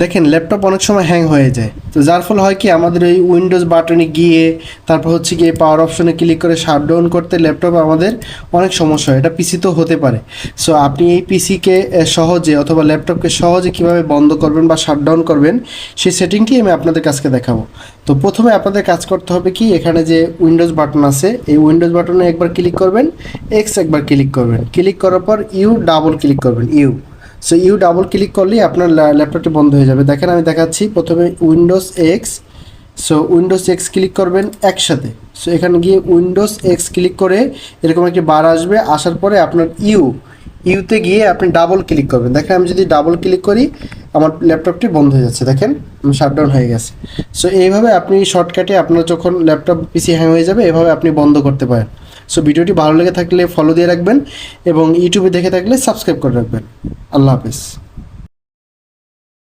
দেখেন ল্যাপটপ অনেক সময় হ্যাং হয়ে যায়। তো যার ফলে হয় কি, আমাদের ওই উইন্ডোজ বাটনে গিয়ে, তারপর হচ্ছে গিয়ে পাওয়ার অপশনে ক্লিক করে শাট ডাউন করতে ল্যাপটপ আমাদের অনেক সমস্যা হয়। এটা পিসি তো হতে পারে। সো আপনি এই পিসিকে সহজে অথবা ল্যাপটপকে সহজে কীভাবে বন্ধ করবেন বা শাট ডাউন করবেন, সেই সেটিংটি আমি আপনাদের কাছকে দেখাবো। তো প্রথমে আপনাদের কাজ করতে হবে কি, এখানে যে উইন্ডোজ বাটন আছে, এই উইন্ডোজ বাটনে একবার ক্লিক করবেন এক্স একবার ক্লিক করবেন। ক্লিক করার পর ইউ ডাবল ক্লিক করবেন you so you double click করলেই আপনার ল্যা- ল্যাপটপটি বন্ধ হয়ে যাবে। দেখেন, আমি দেখাচ্ছি প্রথমে Windows X so Windows X click করবেন একসাথে। সো এখানে গিয়ে উইন্ডোজ এক্স ক্লিক করে এরকম একটি বার আসবে। আসার পরে আপনার ইউ ইউতে গিয়ে আপনি ডাবল ক্লিক করবেন। দেখেন, আমি যদি ডাবল ক্লিক করি, আমার ল্যাপটপটি বন্ধ হয়ে যাচ্ছে। দেখেন শাটডাউন হয়ে গেছে। সো এইভাবে আপনি শর্টকাটে আপনার যখন ল্যাপটপ পিসি হ্যাং হয়ে যাবে, এভাবে আপনি বন্ধ করতে পারেন। সো ভিডিওটি ভালো লেগে থাকলে ফলো দিয়ে রাখবেন এবং ইউটিউবে দেখে থাকলে সাবস্ক্রাইব করে রাখবেন। আল্লাহ হাফেজ।